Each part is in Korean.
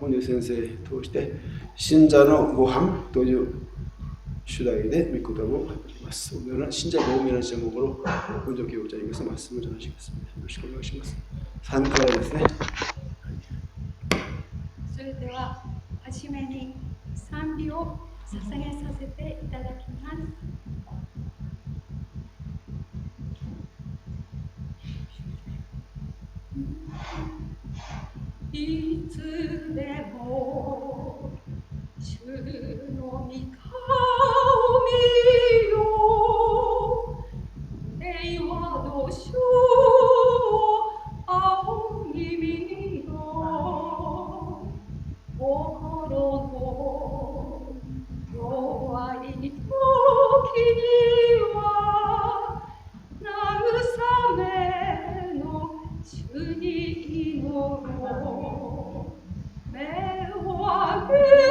本入先生通して信者のご飯という主題で御言葉を語ります。信者が多めな人もごろ、本上教をお茶ります。まっすぐお話します。よろしくお願いします。3からですね。それでは、はじめに賛美を捧げさせていただきます。Thank you. いつでも主の御顔を見よ平和の書 주님 이모로 매화그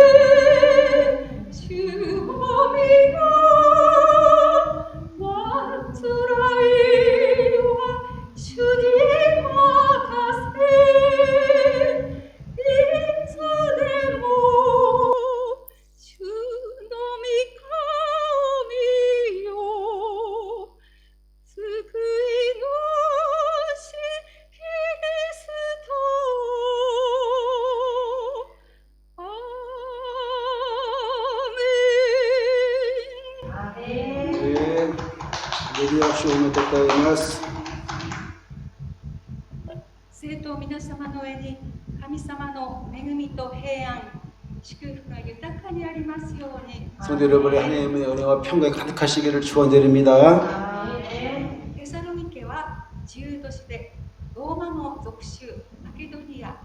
성도 여러분의 하나님의 은혜와 평강이 가득하시기를 축원드립니다. テサロニケは自由都市でローマの属州マケドニア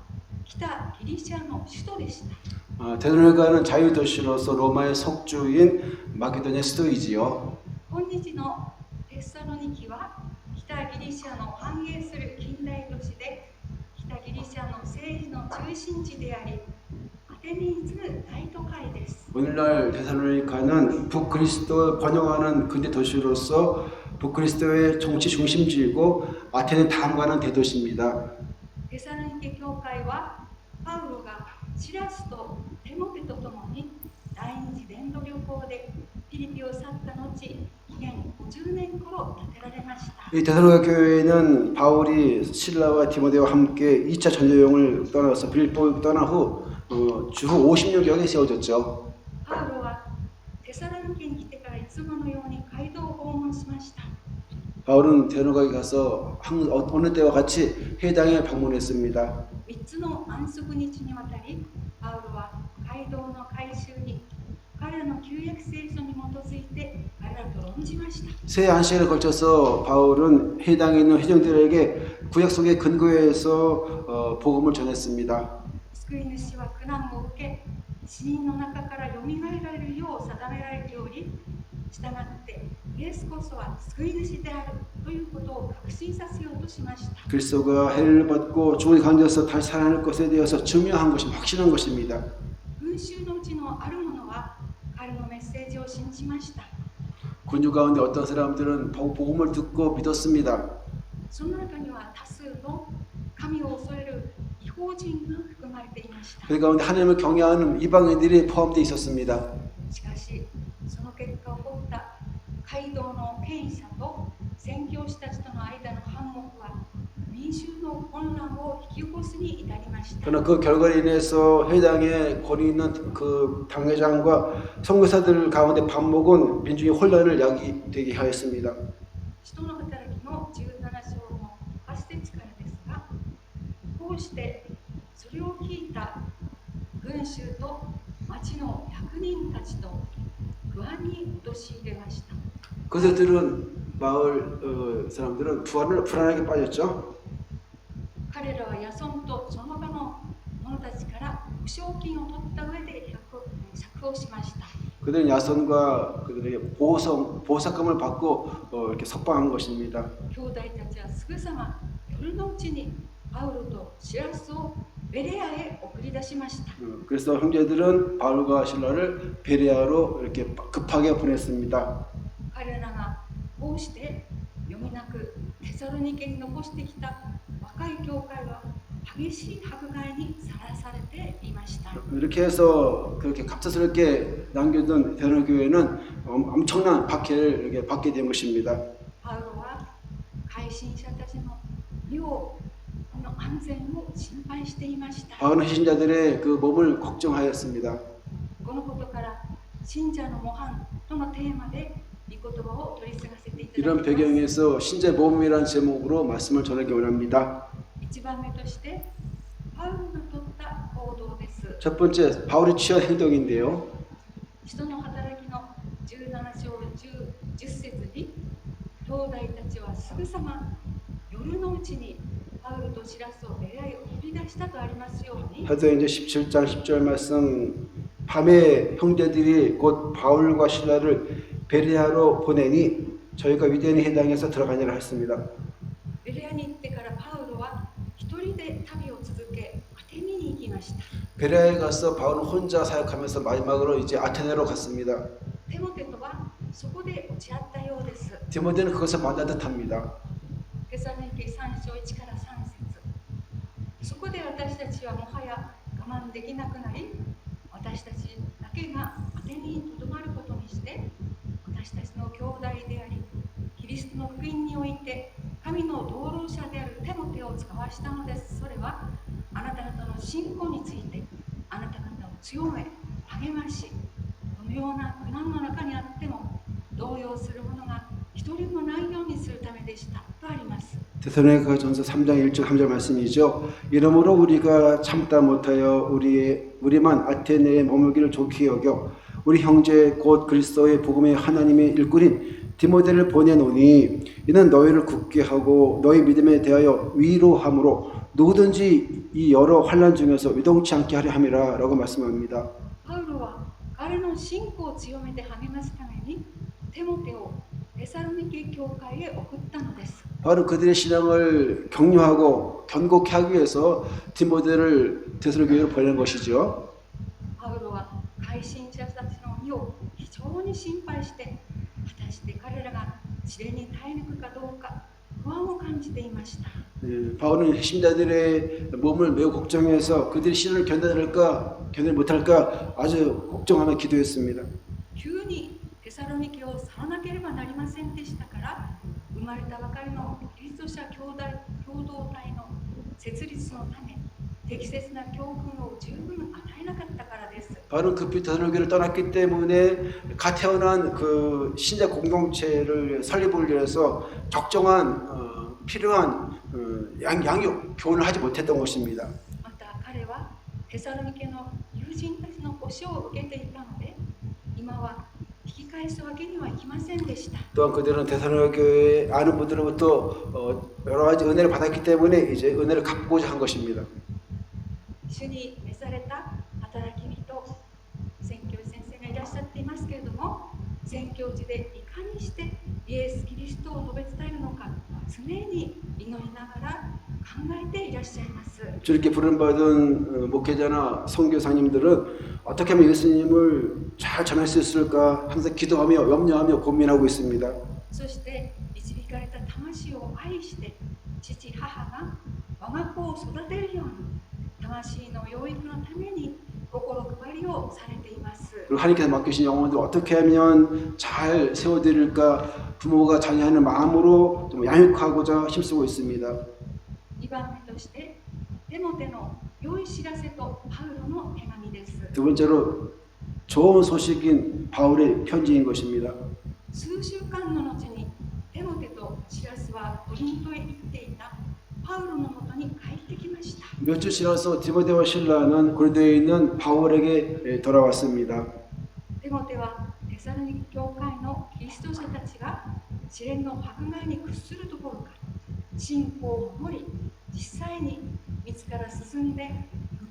北ギリシャの首都でした 어, 데살로니가는 자유 도시로서 로마의 속주인 마케도니아 수도이지요. 今日のテサロニキは北ギリシャの繁栄する近代都市で北ギリシャの政治の中心地であり 오늘날 데살로니카는 북그리스도 번영하는 근대 도시로서 북그리스도의 정치 중심지이고 아테네 다음과는 대도시입니다. 데살로니케 교회는 파울로가 시라스도 데모페토토모니 라인지 덴도 료코데 필리피오 사타노치 이 데살로가 교회는 바울이 신라와 디모데와 함께 2차 전쟁을 떠나서 빌보 떠나 후 어, 주로 56경이 세워졌죠. 바울은 대로가에 가서 어, 어느 때와 같이 회당에 방문했습니다. 세 한시에 걸쳐서 바울은 회당에 있는 회중들에게 구약 속의 근거에서 어, 복음을 전했습니다. 救い主は苦難を受け死人の中からよみがえられるよう定められており従ってイエスこそは救い主であるということを確信させようとしました 그리스도가 해를 받고 죽은 가운데서 다시 살아날 것에 대해서 증명한 것이 확신한 것입니다. 群衆のうちのある者は彼のメッセージを信じました 군주 가운데 어떤 사람들은 복- 복음을 듣고 믿었습니다. その中には多数の神を恐れる 그 가운데 그러니까 하나님을 경외하는 이방인들이 포함되어 있었습니다. 그러나 그 결과로 인해서 회당에 권위 있는 그 당회장과 선교사들 가운데 반목은 민중의 혼란을 야기되게 하였습니다. 群衆と町の役人たちと不安に陥れました 그것을 들은 마을 어, 사람들은 불안을 불안하게 빠졌죠. 彼らはヤソンとその場の者たちから保証金を取った上で釈釈放しました 그들은 야손과 그들에게 보성 보석금을 받고 어, 이렇게 석방한 것입니다. 兄弟たちはすぐさま夜のうちにパウロとシラスを ベレアへ送り出しました 어, 그래서 형제들은 바울과 신라를 베레아로 이렇게 급하게 보냈습니다. 彼らがこうして読みなくテサロニケに残してきた若い教会は激しい迫害にさらされていま ました 이렇게 해서 그렇게 갑작스럽게 남겨둔 대로 교회는 엄- 엄청난 박해를 이렇게 받게 된 것입니다. パウロは改心者たちの 바울 회신자들의 그 몸을 걱정하였습니다. 이런 배경에서 신제 몸이라는 제목으로 말씀을 전하기 원합니다. 첫 번째 바울이 취한 행동인데요. 하여튼 이제 17장 10절 말씀 밤에 형제들이 곧 바울과 신라를 베리아로 보내니 저희가 위대한 해당에서 들어가니라 했습니다. 베리아에 가서 바울은 혼자 사역하면서 마지막으로 이제 아테네로 갔습니다. 디모데는 그것을 만난 듯합니다. で私たちはもはや我慢できなくなり私たちだけがアテネにとどまることにして私たちの兄弟でありキリストの福音において神の道路者であるテモテを使わしたのです。それはあなた方の信仰についてあなた方を強め励ましどのような苦難の中にあっても 데살로니가 전서 3장 1절 3절 말씀이죠. 이러므로 우리가 참다 못하여 우리 우리만 아테네에 머물기를 좋게 여겨 우리 형제 곧 그리스도의 복음의 하나님의 일꾼인 디모데를 보내노니 이는 너희를 굳게 하고 너희 믿음에 대하여 위로함으로 누구든지 이 여러 환란 중에서 유동치 않게 하려 함이라라고 말씀합니다. パウロは彼の信仰を強めて励ますためにテモテをテサロニケ教会へ送ったのです 바로 그들의 신앙을 격려하고 견고케 하기 위해서 디모데를 데살로니가로 보낸 것이죠. パウロは改心者たちの身を非常に心配して果たして彼らが試練に耐え抜くかどうか不安を感じていました 예, 바울은 신자들의 몸을 매우 걱정해서 그들이 신을 견뎌낼까 견뎌 못할까 아주 걱정하며 기도했습니다. 急にテサロニケを去らなければなりませんでしたから 生まれたばかりのキリスト者兄弟共同体の設立のため適切な教訓を十分与えなかったからです 바울은 급히 데살로니가를 떠났기 때문에 갓 태어난 그 신자 공동체를 설립을 위해서 적정한 어, 필요한 어, 양, 양육 교훈을 하지 못했던 것입니다. また彼はテサロニケの友人たちの保証を受けていたので今は引き 返すわけにはいきませんでした 또한 그들은 데살로니가 교회 아는 분들로부터 어, 여러 가지 은혜를 받았기 때문에 이제 은혜를 갚고자 한 것입니다. 主に召された働き人宣教師先生がいらっしゃっていますけれども宣教時でいかにしてイエス・キリストを述べ伝えるのか常に祈りながら 주님께 부름받은 어, 목회자나 성교사님들은 어떻게 하면 예수님을 잘 전할 수 있을까 항상 기도하며 염려하며 고민하고 있습니다. 그리고 하나님께서 맡기신 영혼들 어떻게 하면 잘 세워드릴까 부모가 자녀하는 마음으로 좀 양육하고자 힘쓰고 있습니다. 2番目としてテモテの良い知らせとパウロの手紙です 두 번째로 좋은 소식인 바울의 편지인 것입니다. 数週間の後にテモテとシラスはコリントへ行っていたパウロのもとに帰ってきました 몇 주 지나서 디모데와 신라는 고린도에 있는 바울에게 예, 돌아왔습니다. テモテはテサロニケ教会のキリスト者たちが試練の迫害に屈するところから 信仰を守り実際に自ら進んで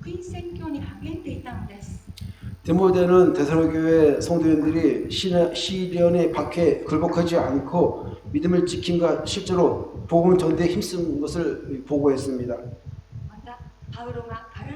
福音宣教に励んでいたのです 디모데는 데살로교회 성도인들이 시나- 시련의 박해 굴복하지 않고 믿음을 지킨가 실제로 복음 전대에 힘쓴 것을 보고했습니다. またパウロが彼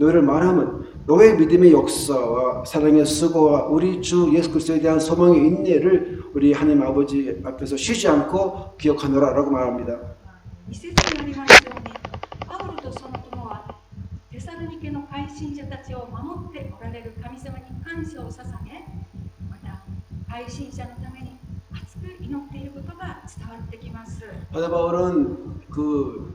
너희를 말하면 너의 믿음의 역사와 사랑의 수고와 우리 주 예수 그리스도에 대한 소망의 인내를 우리 하나님 아버지 앞에서 쉬지 않고 기억하노라라고 말합니다. 바다 바울은 그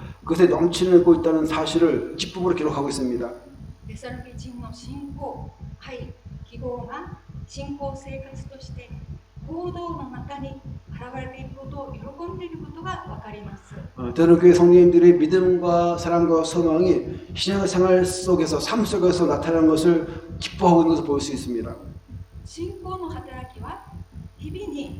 그것에 넘치고 있다는 사실을 기쁨으로 기록하고 있습니다. テサロニケ人の信仰愛記号が信仰生活として行動の中に現れていることを喜んでいることがわかります 어, 때로는 교회 성도님들의 믿음과 사랑과 소망이 신앙생활 속에서 삶 속에서 나타나는 것을 기뻐하고 있는 것을 볼 수 있습니다. 信仰の働きは日々に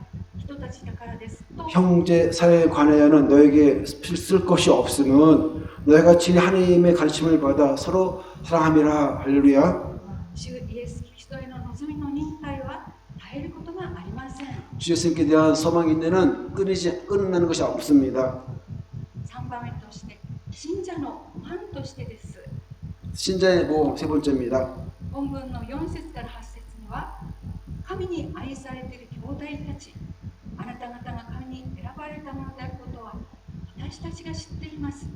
형제 사회에 관하여는 너에게 쓸 것이 없으면 너희가 친히 하나님의 가르침을 받아 서로 사랑함이라 할렐루야. 主イエス・キリストへの望みの忍耐は耐えることがありません 주 예수님께 대한 소망 인내는 끊이지 끝나는 것이 없습니다. 3番目として信者のファンとしてです 신자의 모험 세 번째입니다. 本文の4節から8節には神に愛されている兄弟たち あなた方が神に選ばれたものであることは私たちが知っています。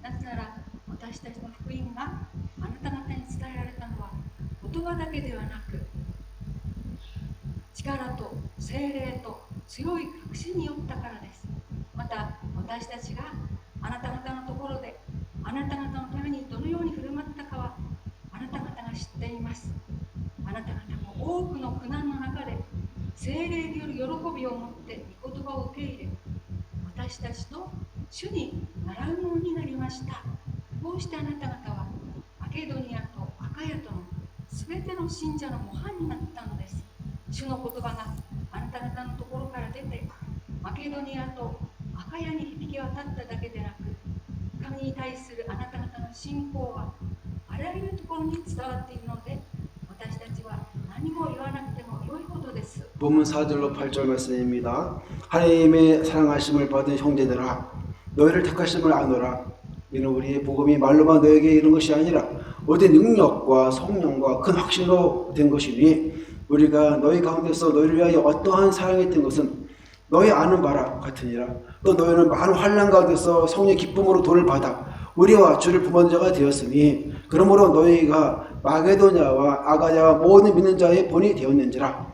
なぜなら私たちの福音があなた方に伝えられたのは言葉だけではなく力と精霊と強い確信によったからです。また私たちがあなた方のところであなた方のためにどのように振る舞ったかはあなた方が知っています。あなた方も多くの苦難の中で精霊による喜びを持って御言葉を受け入れ私たちと主に習うものになりました。こうしてあなた方はマケドニアとアカヤとの全ての信者の模範になったのです。主の言葉があなた方のところから出てマケドニアとアカヤに響き渡っただけでなく神に対するあなた方の信仰はあらゆるところに伝わっているので 본문 4절로 8절 말씀입니다. 하나님의 사랑하심을 받은 형제들아 너희를 택하심을 아노라. 이는 우리의 복음이 말로만 너에게 이른 것이 아니라 어디 능력과 성령과 큰 확신으로 된 것이니 우리가 너희 가운데서 너희를 위하여 어떠한 사랑이 있던 것은 너희 아는 바라 같으니라. 또 너희는 많은 환난 가운데서 성령의 기쁨으로 도를 받아 우리와 주를 부모는 자가 되었으니 그러므로 너희가 마게도냐와 아가야와 모든 믿는 자의 본이 되었는지라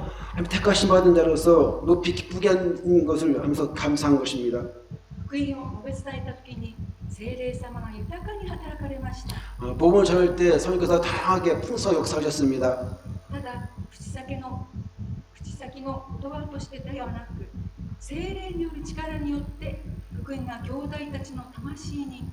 택하심 받은 자로서 높이 기쁘게 하는 것을 하면서 감사한 것입니다 福音を述べ伝えた時に聖霊様が豊かに働かれました 어, 복음을 전할 때 성령께서 다양하게 풍성 역사하셨습니다 ただ口先の口先の言葉としてではなく精霊による力によって福音が兄弟たちの魂に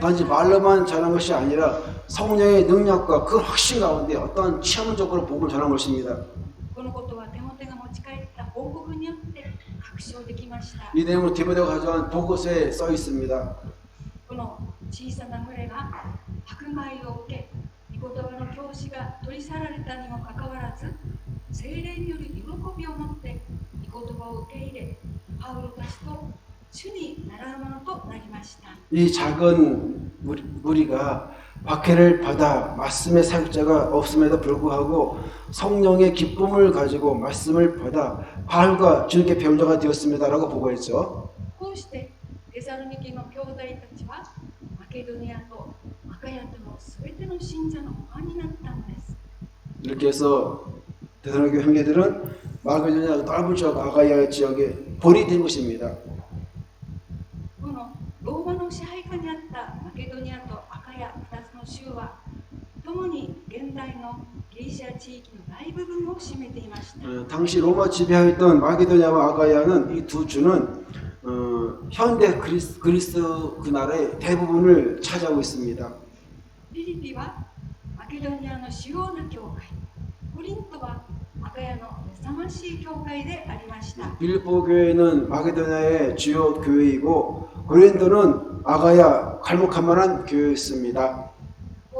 단지 말로만 전한 것이 아니라 성령의 능력과 그 확신 가운데 어떠한 체험적으로 복음을 전한 것입니다. 이 내용은 디모데가 가져온 보고서에 써 있습니다. 이 작은 무리가 박해를 받아 말씀의 사역자가 없음에도 불구하고 성령의 기쁨을 가지고 말씀을 받아 바울과 주님께 배운자가 되었습니다라고 보고했죠. 이렇게 해서 대사로교 형제들은 마게도냐 넓은 지역 아가야 지역에 본이 된 것입니다. 어, 당시 로마 지배하였던 마게도냐와 아가야는 이 두 주는 어, 현대 그리스, 그리스 그 나라의 대부분을 차지하고 있습니다. 필리피와 마케도니아의 주요한 교회, 고린토와 아가야의 사마시 교회에 아리마시다. 빌보 교회는 마게도냐의 주요 교회이고 고린도는 아가야 갈목할 만한 교회였습니다.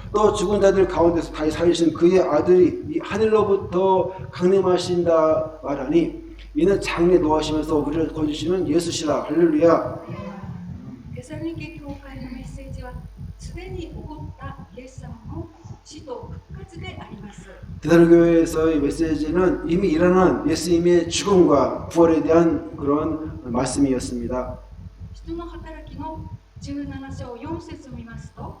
또 죽은 자들 가운데서 다시 살리신 그의 아들이 이 하늘로부터 강림하신다 말하니 이는 장래 노하시면서 우리를 거주시는 예수시라 할렐루야 テサロニケ教会のメッセージはすでに起こったイエス様の死と復活であります。 대단교회에서의 메시지는 이미 일어난 예수님의 죽음과 부활에 대한 그런 말씀이었습니다. 人の働きの17章4節を見ますと、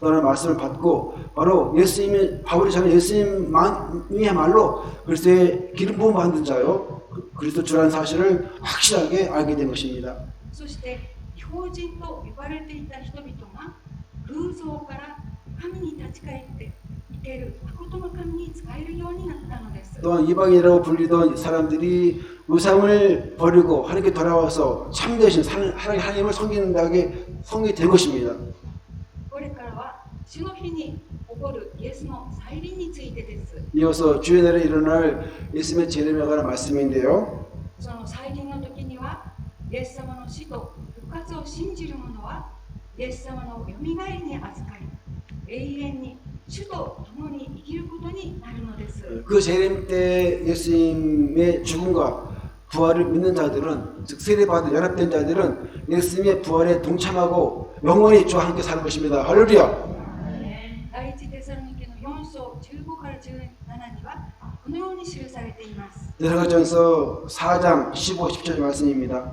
라는 말씀을 받고 바로 예수님이 바울이 전한 예수님이야말로 그리스도의 기름 부음 받은 자요 그- 그리스도 주라는 사실을 확실하게 알게 된 것입니다. そして違法人と呼ばれていた人々が偶像から神に立ち返って生ける誠の神に仕えるようになったのです 또한 이방인이라고 불리던 사람들이 우상을 버리고 하나님께 돌아와서 참되신 산- 하나님 하나님을 섬긴다게 성이 된 것입니다. これからは主の日に起こるイエスの再臨についてです 이어서 주의 날에 일어날 예수님의 재림에 관한 말씀인데요. その再臨の時にはイエス様の死と復活を信じる者はイエス様のよみがえりに預かり永遠に主と共に生きることになるのです 그 재림 때 예수님의 죽음과 부활을 믿는 자들은 즉 세례받은 연합된 자들은 예수님의 부활에 동참하고 영원히 주와 함께 사는 것입니다. 할렐루야. 17にはこのように記されています。 데살로전서 4장 15, 17절 말씀입니다.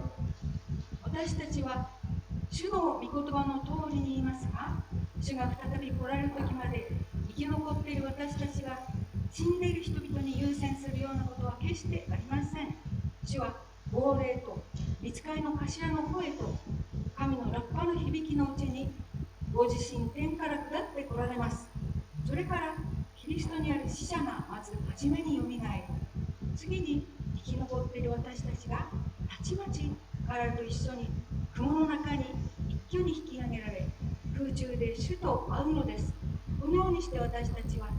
私たちは主の御言葉の通りに言いますが、主が再び来られる時まで生き残っている私たちが死んでいる人々に優先するようなことは決してありません。主は亡霊と見つかりの頭の声と神のラッパの響きのうちにご自身天から下って来られます。それから キリストにある死者がまず初めによみがえる。次に生き残っている私たちがたちまち彼らと一緒に雲の中に一挙に引き上げられ空中で主と会うのですこのようにして私たちはい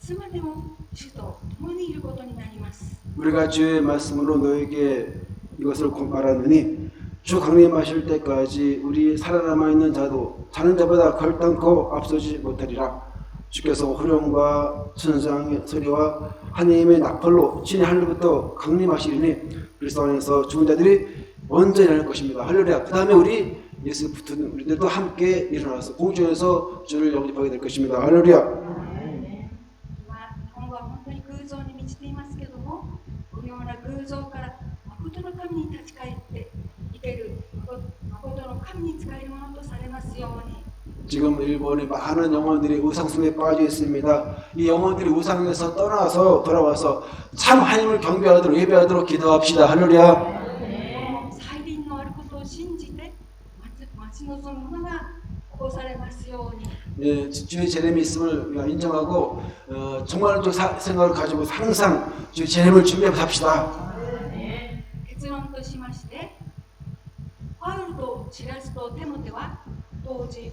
つまでも主と共にいることになります 우리가 주의 말씀으로 너에게 이것을 고- 말하느니 주 강림하실 때까지 우리 살아남아 있는 자도 자는 자보다 결단코 앞서지 못하리라. 주께서 호령과 천상의 소리와 하나님의 낙벌로 진의 하늘부터 강림하시리니 그리스도 안에서 죽은 자들이 먼저 일어날 것입니다. 할렐루야. 그 다음에 우리 예수 붙은 우리들도 함께 일어나서 공중에서 주를 영접하게 될 것입니다. 할렐루야. 지금 일본에 많은 영혼들이 우상숭에 빠져 있습니다. 이 영혼들이 우상에서 떠나서 돌아와서 참 하나님을 경배하도록 예배하도록 기도합시다. 할렐루야. 再臨のあることを信じて待ち待ち望むものが起こされますように 예, 주의 재림이 있음을 우리가 인정하고 어, 정말 저 사- 생각을 가지고 항상 주의 재림을 준비해 삽시다. 結論としましてパウルとシラスとテモテは当時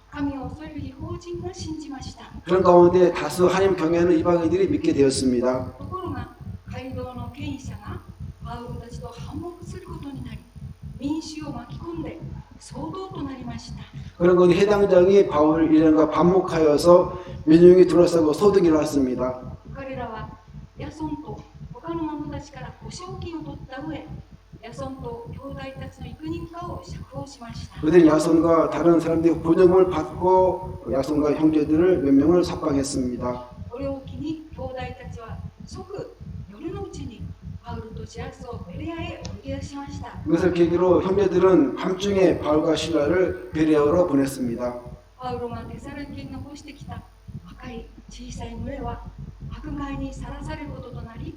그런 가운데 다수 하나님 경외하는 이방인들이 믿게 되었습니다. 그런 건 해당장이 바울 일행과 반목하여서 민중이 둘러싸고 소득이 났습니다. 彼らはヤソンと他の者たちから保証金を取った上ヤソンと兄弟たちの幾人かを釈放しました 그들은 야손과 다른 사람들이 보증금을 받고 야손과 형제들을 몇 명을 석방했습니다. これを機に兄弟たちは即夜のうちにパウルとシラスをベレアへ追い出しました 이것을 계기로 형제들은 밤중에 바울과 신라를 베레아로 보냈습니다. パウロがテサロニケに残してきた若い小さい群れは迫害にさらされることとなり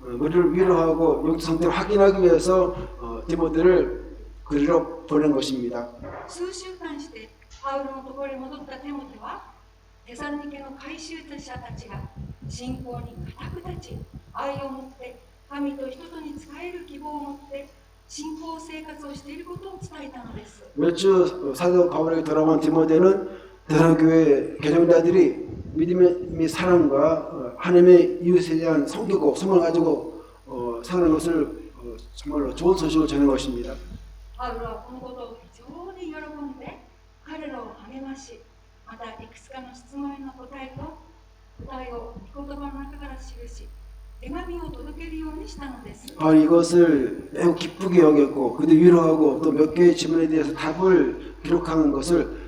우리를 위로하고 영적 상태를 확인하기 위해서 어, 디모데를 그리로 보낸 것입니다. 数週間してパウロのところに戻ったテモテはテサロニケの回収者たちが信仰に固く立ち愛を持って神と人とに仕える希望を持って信仰生活をしていることを伝えたのです 몇 주 사도 바울에게 돌아온 디모데는 대선교회 개정자들이 믿음의 사랑과 어, 하나님의 이웃에 대한 성격고 소망을 가지고 어, 사는 것을 어, 정말로 좋은 소식을 전한 것입니다. パウロはこのことを非常に喜んで彼らを励ましまたいくつかの質問への答えと答えを御言葉の中から記し手紙を届けるようにしたのです 바울이 이것을 매우 기쁘게 여겼고 그도 위로하고 또 몇 개의 질문에 대해서 답을 기록하는 것을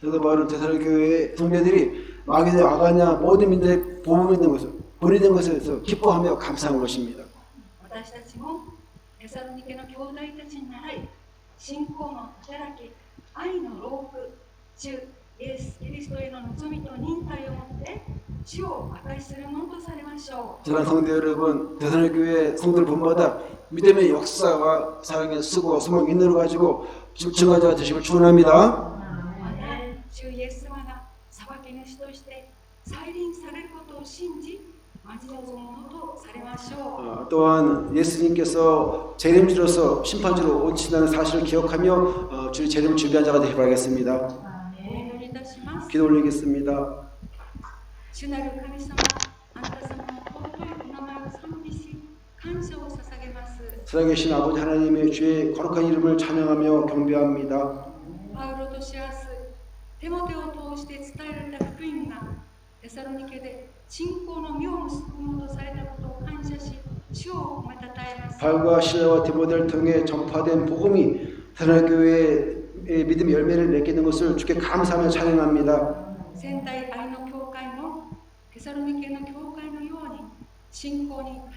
그래서 바로 대사로 교회의 성도들이 마귀들 아가냐 모든 민들의 복음 있는 것을 보내는 것에 대해서 기뻐하며 감사한 것입니다. 저는 성도 여러분, 대선의 교회 성들 분마다 믿음의 역사와 사랑의 수고와 소망 인으로 가지고 심층하자 되심을 축원합니다. 아, 또한 예수님께서 재림주로서 심판주로 오신다는 사실을 기억하며 어, 주 재림을 준비한 자가 되어 봐야겠습니다. 기도 올리겠습니다. 살아계신 아버지 하나님의 주의 거룩한 이름을 찬양하며 경배합니다. パウロとシアス、テモテを通して伝えられた福音がテサロニケで信仰の実を結ぶものとされたことを感謝し、主を褒めたたえます。 바울과 실라와 디모데를 통해 전파된 복음이 하나교회의 믿음의 열매를 맺게 된 것을 주께 감사하며 찬양합니다. 仙台愛の教会のテサロニケの教会のように信仰に固く立ち、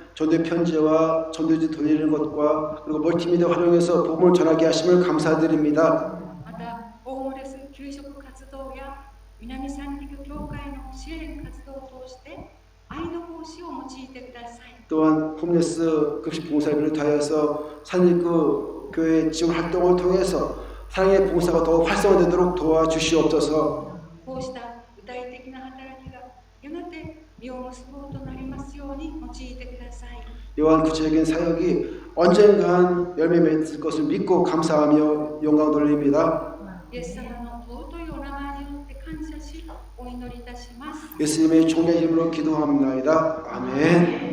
전도 편지와 전도지 돌리는 것과 그리고 멀티미디어 활용해서 복음을 전하게 하심을 감사드립니다. 또한 홈레스 급식 봉사비를 통하여서 산립교 그 교회 지원 활동을 통해서 사랑의 봉사가 더 활성화되도록 도와주시옵소서. 요한 구체적인 사역이 언젠간 열매 맺을 것을 믿고 감사하며 영광 돌립니다. 예수님의 종의 힘으로 기도합니다. 아멘.